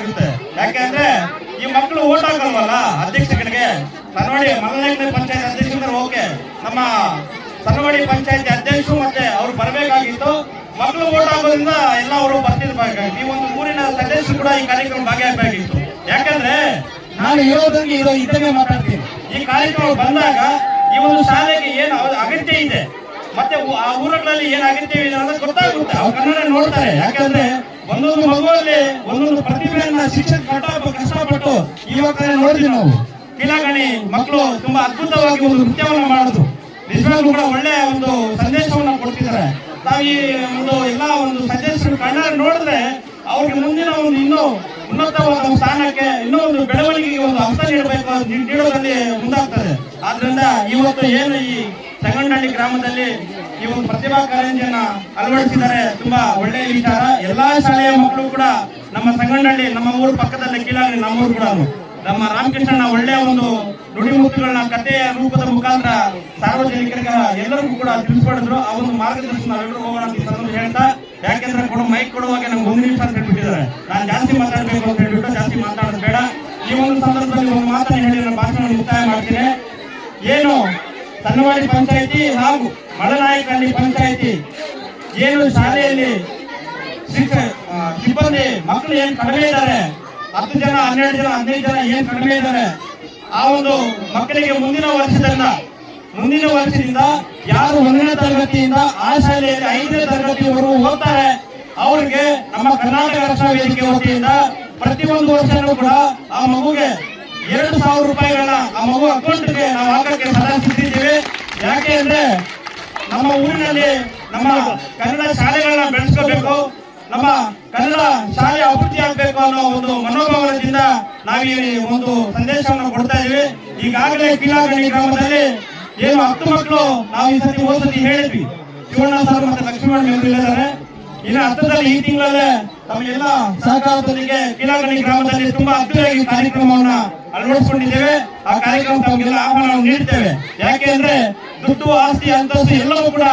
ಆಗುತ್ತೆ. ಯಾಕೆಂದ್ರೆ ಈ ಮಕ್ಕಳು ಓಟ್ ಹಾಕಲ್ವಲ್ಲ? ಅಧ್ಯಕ್ಷಗಳಿಗೆ ಸನ್ನವಾಡಿ ಮಲ್ಲನಾಯಕನ ಪಂಚಾಯತ್ ಅಧ್ಯಕ್ಷರು ಓಕೆ. ನಮ್ಮ ಸನ್ನವಾಡಿ ಪಂಚಾಯತ್ ಅಧ್ಯಕ್ಷರು ಮತ್ತೆ ಅವ್ರು ಬರಬೇಕಾಗಿತ್ತು. ಮಕ್ಕಳು ಓಟ್ ಹಾಕೋದ್ರಿಂದ ಎಲ್ಲ ಅವರು ಬರ್ತಿರ್ಬೇಕಾಗಿತ್ತು. ಈ ಒಂದು ಊರಿನ ಸದಸ್ಯರು ಕೂಡ ಈ ಕಾರ್ಯಕ್ರಮ ಭಾಗಿಯಾಗಬೇಕಿತ್ತು. ಯಾಕಂದ್ರೆ ನಾನು ಇರೋದಂಗೆ ಇರೋ ಇದನ್ನೇ ಮಾತಾಡ್ತೀನಿ. ಈ ಕಾರ್ಯಕ್ರಮ ಬಂದಾಗ ಈ ಒಂದು ಶಾಲೆಗೆ ಏನು ಅಗತ್ಯ ಇದೆ. ಮತ್ತೆ ಆ ಊರುಗಳಲ್ಲಿ ಏನ್ ಅಗತ್ಯ ಇದೆ ಅನ್ನೋದು ಗೊತ್ತಾಗುತ್ತೆ. ಅವ್ರು ಕನ್ನಡ ನೋಡ್ತಾರೆ. ಯಾಕಂದ್ರೆ ಒಂದೊಂದು ಮಗುವಲ್ಲಿ ಒಂದೊಂದು ಪ್ರತಿಭೆಯನ್ನ ಶಿಕ್ಷಕ ಕಷ್ಟ ಕಷ್ಟಪಟ್ಟು ಇವಾಗ ನೋಡಿದ್ವಿ ನಾವು. ಕಿಲಾಗಣಿ ಮಕ್ಕಳು ತುಂಬಾ ಅದ್ಭುತವಾಗಿ ಒಂದು ನೃತ್ಯವನ್ನು ಮಾಡುದು. ನಿಜವಾಗ್ಲೂ ಕೂಡ ಒಳ್ಳೆಯ ಒಂದು ಸಂದೇಶವನ್ನ ಕೊಡ್ತಿದ್ದಾರೆ. ನಾವು ಈ ಒಂದು ಎಲ್ಲ ಒಂದು ಸಜೆಸ್ಟ್ ಕನ್ನಡ ನೋಡಿದ್ರೆ ಅವ್ರಿಗೆ ಮುಂದಿನ ಒಂದು ಇನ್ನೂ ಉನ್ನತವಾದ ಸ್ಥಾನಕ್ಕೆ, ಇನ್ನೂ ಒಂದು ಬೆಳವಣಿಗೆಗೆ ಒಂದು ಅವಸರ ನೀಡಬೇಕು ನೀಡೋದ್ರಲ್ಲಿ ಮುಂದಾಗ್ತದೆ. ಆದ್ರಿಂದ ಇವತ್ತು ಏನು ಈ ಸಂಗಣ್ಣಹಳ್ಳಿ ಗ್ರಾಮದಲ್ಲಿ ಈ ಒಂದು ಪ್ರತಿಭಾ ಕಾರಂಜಿಯನ್ನ ಅಳವಡಿಸಿದ್ದಾರೆ, ತುಂಬಾ ಒಳ್ಳೆಯ ವಿಚಾರ. ಶಾಲೆಯ ಮಕ್ಕಳು ಕೂಡ ನಮ್ಮ ಸಂಗಣ್ಣಳ್ಳಿ, ನಮ್ಮ ಊರು ಪಕ್ಕದಲ್ಲೇ ಕೀಳಾಗಲಿ ನಮ್ಮ ಊರು ಕೂಡ ನಮ್ಮ ರಾಮಕೃಷ್ಣನ ಒಳ್ಳೆಯ ಒಂದು ನುಡಿಮುತ್ತುಗಳನ್ನ ಕಥೆಯ ರೂಪದ ಮುಖಾಂತರ ಸಾರ್ವಜನಿಕರಿಗೆ ಎಲ್ಲರಿಗೂ ಕೂಡ ತಿಳಿಸ್ಕೊಡಿದ್ರು. ಆ ಒಂದು ಮಾರ್ಗದರ್ಶನ ನಾವೆಲ್ಲರೂ ಹೋಗೋಣ ಅಂತ ಸಂದರ್ಭ ಹೇಳ್ತಾ, ಯಾಕೆಂದ್ರೆ ಕೊಡೋ, ಮೈಕ್ ಕೊಡುವಾಗ ನಮ್ಗೆ ಒಂದು ನಿಮಿಷ ಅಂತ ಹೇಳ್ಬಿಟ್ಟಿದ್ದಾರೆ. ನಾನು ಜಾಸ್ತಿ ಮಾತಾಡಬೇಕು ಅಂತ ಹೇಳ್ಬಿಟ್ಟು ಜಾಸ್ತಿ ಮಾತಾಡೋದು ಬೇಡ. ಈ ಒಂದು ಸಂದರ್ಭದಲ್ಲಿ ಒಂದು ಮಾತನ್ನ ಹೇಳಿ ನನ್ನ ಭಾಷಣ ಮುಕ್ತಾಯ ಮಾಡ್ತೀನಿ. ಏನು? ಸನ್ನವಾಡಿ ಪಂಚಾಯಿತಿ ಹಾಗೂ ಮಳನಾಯಕಹಳ್ಳಿ ಪಂಚಾಯಿತಿ, ಏನು ಶಾಲೆಯಲ್ಲಿ ಶಿಕ್ಷ ಆ, ಸಿಬ್ಬಂದಿ ಮಕ್ಕಳು ಏನ್ ಕಡಿಮೆ ಇದ್ದಾರೆ? ಹತ್ತು ಜನ ಹನ್ನೆರಡು ಜನ ಹದಿನೈದು ಜನ ಏನ್ ಕಡಿಮೆ ಇದ್ದಾರೆ? ಆ ಒಂದು ಮಕ್ಕಳಿಗೆ ಮುಂದಿನ ವರ್ಷದಿಂದ ಮುಂದಿನ ವರ್ಷದಿಂದ ಯಾರು ಒಂದನೇ ತರಗತಿಯಿಂದ ಆ ಶಾಲೆಯಲ್ಲಿ ಐದನೇ ತರಗತಿವರೆಗೂ ಓದ್ತಾರೆ ಅವ್ರಿಗೆ ನಮ್ಮ ಕರ್ನಾಟಕ ರಕ್ಷಣಾ ವೇದಿಕೆ ವತಿಯಿಂದ ಪ್ರತಿಯೊಂದು ವರ್ಷನೂ ಕೂಡ ಆ ಮಗುಗೆ ಎರಡು ಸಾವಿರ ರೂಪಾಯಿಗಳನ್ನ ಆ ಮಗು ಅಕೌಂಟ್ಗೆ ನಾವು ಹಾಕಕ್ಕೆ ಸದಾ ಸಿದ್ಧಿದ್ದೀವಿ ಯಾಕೆ ಅಂದ್ರೆ ನಮ್ಮ ಊರಿನಲ್ಲಿ ನಮ್ಮ ಕನ್ನಡ ಶಾಲೆಗಳನ್ನ ಬೆಳೆಸ್ಕೋಬೇಕು. ನಮ್ಮ ಕನ್ನಡ ಶಾಲೆ ಅಭಿವೃದ್ಧಿ ಆಗ್ಬೇಕು ಅನ್ನೋ ಒಂದು ಮನೋಭಾವದಿಂದ ನಾವಿಲ್ಲಿ ಒಂದು ಸಂದೇಶವನ್ನು ಕೊಡ್ತಾ ಇದೀವಿ ಈಗಾಗಲೇ ಕಿಲಾಗಣಿ ಗ್ರಾಮದಲ್ಲಿ ಏನು ಹತ್ತು ಮಕ್ಕಳು ನಾವು ಈ ಸತಿ ಹೋದ್ಸತಿ ಹೇಳಿದ್ವಿ. ಶಿವಣ್ಣ ಸರ್ ಮತ್ತೆ ಲಕ್ಷ್ಮಣ ಇದ್ದಾರೆ. ಇನ್ನು ಹತ್ತದಲ್ಲಿ ಈ ತಿಂಗಳಲ್ಲೇ ತಮಗೆಲ್ಲ ಸಹಕಾರದೊಂದಿಗೆ ಕಿಲಾಗಣಿ ಗ್ರಾಮದಲ್ಲಿ ತುಂಬಾ ಅದ್ಭುತವಾಗಿ ಕಾರ್ಯಕ್ರಮವನ್ನ ಅಳವಡಿಸಿಕೊಂಡಿದ್ದೇವೆ. ಆ ಕಾರ್ಯಕ್ರಮ ತಮಗೆಲ್ಲ ಆಹ್ವಾನವನ್ನು ನೀಡ್ತೇವೆ. ಯಾಕೆ ಅಂದ್ರೆ ದುಡ್ಡು, ಆಸ್ತಿ, ಅಂತಸ್ತು ಎಲ್ಲವೂ ಕೂಡ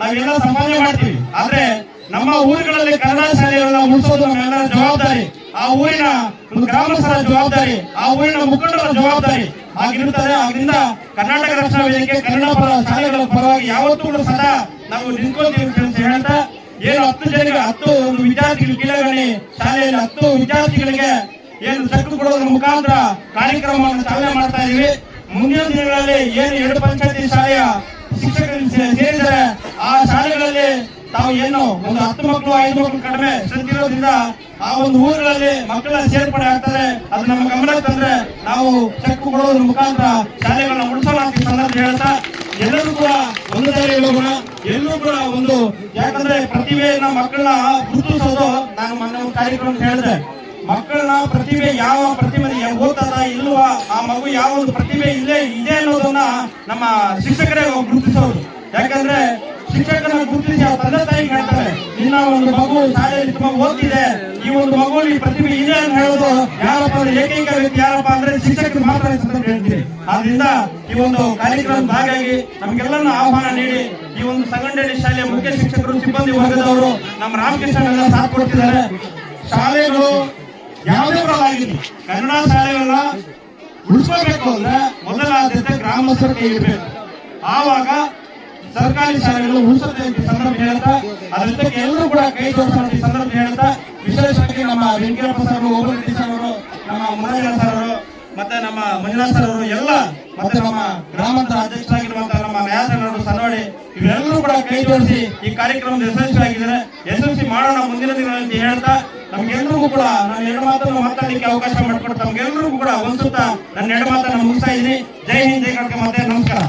ನಾವೆಲ್ಲ ಸಂಪಾದನೆ ಮಾಡ್ತೀವಿ. ಆದ್ರೆ ನಮ್ಮ ಊರುಗಳಲ್ಲಿ ಕನ್ನಡ ಶಾಲೆಗಳನ್ನ ಉಳಿಸೋದು ನಮ್ಮೆಲ್ಲರ ಜವಾಬ್ದಾರಿ. ಆ ಊರಿನ ಒಂದು ಗ್ರಾಮಸ್ಥರ ಜವಾಬ್ದಾರಿ, ಆ ಊರಿನ ಮುಖಂಡರ ಜವಾಬ್ದಾರಿ. ಆಗಿರುತ್ತದೆ ಆದ್ರಿಂದ ಕರ್ನಾಟಕ ರಕ್ಷಣಾ ವೇದಿಕೆ ಕನ್ನಡ ಪರ ಶಾಲೆಗಳ ಪರವಾಗಿ ಯಾವತ್ತೂ ಕೂಡ ಸದಾ ನಾವು ನಿಂತ್ಕೊಳ್ತೀವಿ ಅಂತ ಹೇಳ್ತಾ, ಏನು ಹತ್ತು ಜನರಿಗೆ ಹತ್ತು ಒಂದು ವಿದ್ಯಾರ್ಥಿಗಳು ಶಾಲೆಯಲ್ಲಿ ಹತ್ತು ವಿದ್ಯಾರ್ಥಿಗಳಿಗೆ ಏನು ಚೆಕ್ ಕೊಡೋದ್ರ ಮುಖಾಂತರ ಕಾರ್ಯಕ್ರಮವನ್ನು ಚಾಲನೆ ಮಾಡ್ತಾ ಇದೀವಿ. ಮುಂದಿನ ದಿನಗಳಲ್ಲಿ ಏನು ಎರಡು ಪಂಚಾಯತಿ ಶಾಲೆಯ ಶಿಕ್ಷಕರು ಸೇ- ಸೇರಿದರೆ ಆ ಶಾಲೆಗಳಲ್ಲಿ ತಾವು ಏನು ಒಂದು ಹತ್ತು ಮಕ್ಕಳು, ಐದು ಮಕ್ಕಳು ಕಡಿಮೆ ಆ ಒಂದು ಊರುಗಳಲ್ಲಿ ಮಕ್ಕಳ ಸೇರ್ಪಡೆ ಆಗ್ತಾರೆ ಅದು ನಮ್ಮ ಗಮನಕ್ಕೆ ತಂದ್ರೆ ನಾವು ಚೆಕ್ ಕೊಡೋದ್ರ ಮುಖಾಂತರ ಶಾಲೆಗಳನ್ನ ಉಳಿಸೋಣ ಅಂತ ಸಂದರ್ಭ ಹೇಳ್ತಾ, ಎಲ್ಲರೂ ಕೂಡ ಒಂದು ದಾರಿ ಹೋಗೋಣ ಎಲ್ಲರೂ ಕೂಡ ಒಂದು, ಯಾಕಂದ್ರೆ ಪ್ರತಿಭೆಯನ್ನ ಮಕ್ಕಳನ್ನ ಗುರುತಿಸೋದು ನಾನು ಮೊನ್ನೆ ಒಂದು ಕಾರ್ಯಕ್ರಮ ಹೇಳಿದೆ. ಮಕ್ಕಳನ್ನ ಪ್ರತಿಭೆ ಯಾವ ಪ್ರತಿಭೆ ಓದ್ತದ, ಇಲ್ವಾ, ಆ ಮಗು ಯಾವ ಒಂದು ಪ್ರತಿಭೆ ಇಲ್ಲೇ, ಇದೆ ಅನ್ನೋದನ್ನ ನಮ್ಮ ಶಿಕ್ಷಕರೇ ಗುರುತಿಸೋದು ಯಾಕಂದ್ರೆ ಶಿಕ್ಷಕರನ್ನ ಗುರುತಿಸಿ ಅವ್ರ ತಂದೆ ತಾಯಿ ಹೇಳ್ತಾರೆ. ನಿನ್ನ ಒಂದು ಮಗು ಶಾಲೆಯಲ್ಲಿ ತುಂಬಾ ಓದ್ತಿದೆ. ಈ ಒಂದು ಮಗುವಿಗೆ ಪ್ರತಿಭೆ ಇದೆ ಅಂತ ಹೇಳೋದು ಯಾರಪ್ಪ ಅಂದ್ರೆ ಏಕೈಕ ವ್ಯಕ್ತಿ ಯಾರಪ್ಪ ಅಂದ್ರೆ ಶಿಕ್ಷಕರು ಮಾತ್ರ ಅಂತ ಹೇಳ್ತೀವಿ ಆದ್ರಿಂದ ಈ ಒಂದು ಕಾರ್ಯಕ್ರಮ ಭಾಗಿಯಾಗಿ ನಮ್ಗೆಲ್ಲರನ್ನ ಆಹ್ವಾನ ನೀಡಿ ಈ ಒಂದು ಸಂಗಂಡಳ್ಳಿ ಶಾಲೆಯ ಮುಖ್ಯ ಶಿಕ್ಷಕರು, ಸಿಬ್ಬಂದಿ ವರ್ಗದವರು ನಮ್ಮ ರಾಮಕೃಷ್ಣನೆಲ್ಲ ಸಾಥ್ ಕೊಡ್ತಿದ್ದಾರೆ. ಶಾಲೆಗಳು ಯಾವುದೇ ಆಗಿದೆ ಕನ್ನಡ ಶಾಲೆಗಳನ್ನ ಉಳಿಸ್ಕೋಬೇಕು ಅಂದ್ರೆ ಮೊದಲ ಆದ್ಯತೆ ಗ್ರಾಮಸ್ಥರ ಕೈ ಇರಬೇಕು. ಆವಾಗ ಸರ್ಕಾರಿ ಶಾಲೆಗಳು ಉಳಿಸುತ್ತೆ ಅಂತ ಸಂದರ್ಭ ಹೇಳ್ತಾ ಅದ್ರ ಜೊತೆಗೆ ಎಲ್ಲರೂ ಕೂಡ ಕೈ ಜೋಡಿಸೋಣ ಸಂದರ್ಭ ಹೇಳ್ತಾ ವಿಶೇಷವಾಗಿ ನಮ್ಮ ವೆಂಕಟಪ್ಪ ಸರ್ ಓಬಲ್ ರೆಡ್ಡಿ ಸರ್ ಅವರು, ನಮ್ಮ ಮುರಳೀಧರ ಸರ್ ಅವರು, ಮತ್ತೆ ನಮ್ಮ ಮಂಜುನಾಥ್ ಸರ್ ಅವರು, ಎಲ್ಲ, ಮತ್ತೆ ನಮ್ಮ ಗ್ರಾಮಾಂತರ ಅಧ್ಯಕ್ಷರಾಗಿರುವಂತಹ ನಮ್ಮ ನ್ಯಾಯಾಧೀಶರು ಸನ್ನವಾಡಿ ಇವರೆಲ್ಲರೂ ಕೂಡ ಕೈ ಜೋಡಿಸಿ ಈ ಕಾರ್ಯಕ್ರಮದ ಯಶಸ್ವಿಯಾಗಿದ್ದಾರೆ. ಯಶಸ್ವಿ ಮಾಡೋಣ ಮುಂದಿನ ದಿನಗಳಲ್ಲಿ ಅಂತ ಹೇಳ್ತಾ ನಮ್ಗೆಲ್ರಿಗೂ ಕೂಡ ನಾನು ಎರಡು ಮಾತನ್ನು ಮಾತಾಡಲಿಕ್ಕೆ ಅವಕಾಶ ಮಾಡಿಕೊಟ್ಟು, ತಮ್ಗೆಲ್ರಿಗೂ ಕೂಡ ಒಂದ್ಸುತ್ತ ನನ್ನ ಎರಡು ಮಾತನ್ನು ಮುಗಿಸ್ತಾ ಇದ್ದೀನಿ. ಜೈ ಹಿಂದ್, ಜೈ ಕರ್ಕ ಮತ್ತೆ ನಮಸ್ಕಾರ.